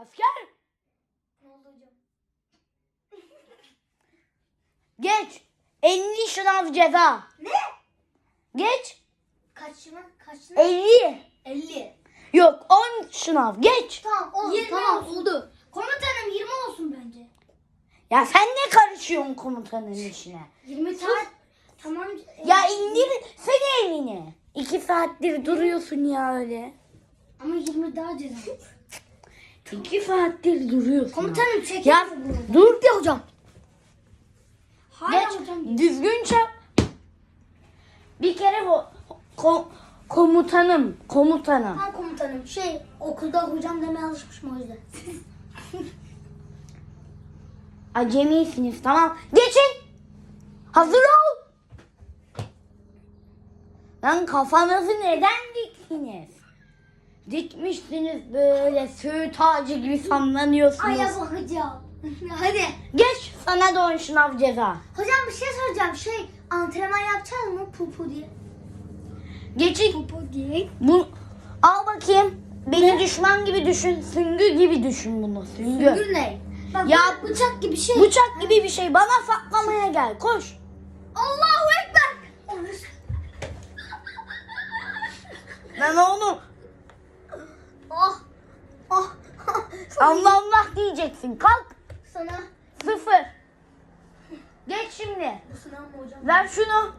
Asker. Ne oldu hocam? Geç. 50 şınav ceza. Ne? Geç. Kaç mı? Kaç mı? 50. 50. Yok 10 şınav. Geç. Tamam oldu. 20 tamam olsun. oldu. Komutanım 20 olsun bence. Ya sen ne karışıyorsun komutanın işine? 20 saat. Tamam. Ya indir seni evine. 2 saattir duruyorsun ya öyle. Ama 20 daha ceza. 2 saattir duruyorsun. Komutanım çekin. Ya dur de hocam. Hala Geç. hocam. Düzgün çap. Bir kere bu ko- komutanım, komutanım. Tamam komutanım. Şey okulda hocam demeye alışmışım o yüzden. Acemisiniz tamam. Geçin. Hazır ol. Lan kafanızı neden diktiniz? Dikmişsiniz böyle söğüt ağacı gibi sallanıyorsunuz. Aya bakacağım. Hadi. Geç sana da on şınav ceza. Hocam bir şey soracağım. Şey antrenman yapacağız mı pupu diye? Geçin. Pupu diye. Bu, al bakayım. Beni düşman gibi düşün. Süngü gibi düşün bunu. Süngü. Gül ne? Bak Ya- bıçak gibi şey. Bıçak gibi bir şey. Bana saklamaya gel. Koş. Allahu Ekber. Lan oğlum. Allah Allah diyeceksin. Kalk. Sana Sıfır. Geç şimdi. bu sınav mı hocam? Ver şunu.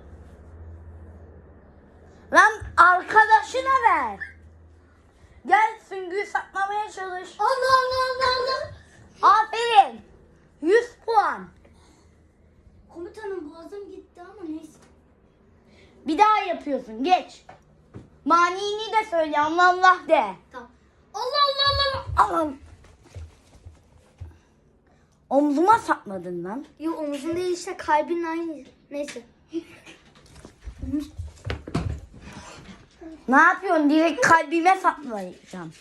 Lan arkadaşına ver. Gel süngüyü saklamaya çalış. Allah Allah Allah Allah. Aferin. 100 puan. Komutanım boğazım gitti ama neyse. Bir daha yapıyorsun. Geç. Manini de söyle. Allah Allah de. Tamam. Allah Allah Allah Allah. Omzuma sakladın lan. Yok omuzun değil işte kalbin aynı. Neyse. Ne yapıyorsun? Direkt kalbime saklayacağım.